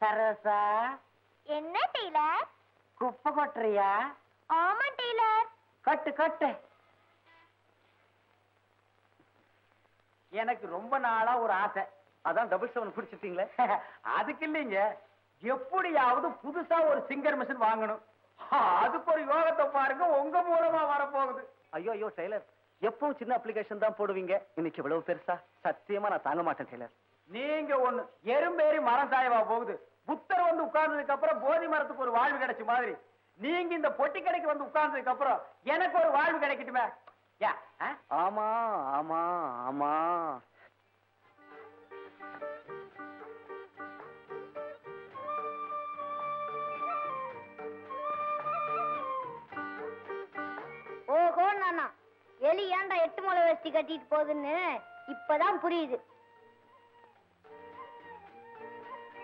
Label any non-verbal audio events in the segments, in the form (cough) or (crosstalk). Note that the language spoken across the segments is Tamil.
சரோசா? என்ன டெய்லர்? குப்பை கொட்டுறியா? ஆமா டெய்லர். கட்டு கட்டு. எனக்கு ரொம்ப நாளா ஒரு ஆசை. அதான் டபுள் செவன் குடிச்சிட்டீங்களே (laughs) அதுக்கு இல்லைங்க. எப்படியாவது புதுசா ஒரு சிங்கர் மிஷின் வாங்கணும். அதுக்கு ஒரு யோகத்தை பாருங்க உங்க மூலமா வரப்போகுது. ஐயோ ஐயோ டெய்லர். எப்பவும் சின்ன அப்ளிகேஷன் தான் போடுவீங்க. இன்னைக்கு இவ்வளவு பெருசா? சத்தியமா நான் தாங்க மாட்டேன் டெய்லர். நீங்க ஒண்ணு எறும்பேறி மரம் சாயவா போகுது. புத்தர் வந்து உட்கார்ந்ததுக்கு அப்புறம் போதி மரத்துக்கு ஒரு வாழ்வு கிடைச்ச மாதிரி. நீங்க இந்த பொட்டி கடைக்கு வந்து உட்கார்ந்ததுக்கு அப்புறம் எனக்கு ஒரு வாழ்வு கிடைக்கட்டுமே? ஆமா ஆமா ஆமா. ஓஹோ நானா. எலி ஏன்டா எட்டு முளை வேஷ்டி கட்டிட்டு போகுதுன்னு இப்பதான் புரியுது.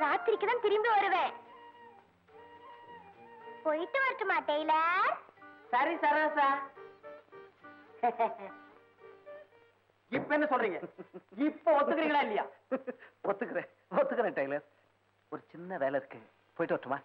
ராத்திரிக்கு தான் திரும்பி வருவேன். போயிட்டு வரட்டுமா டெய்லர்? சரி சரோசா. இப்ப என்ன சொல்றீங்க? இப்ப ஒத்துக்கிறீங்களா இல்லையா? (laughs) ஒத்துக்கிறேன் ஒத்துக்கிறேன் டெய்லர். ஒரு சின்ன வேலை இருக்கு. போயிட்டு வரட்டுமா?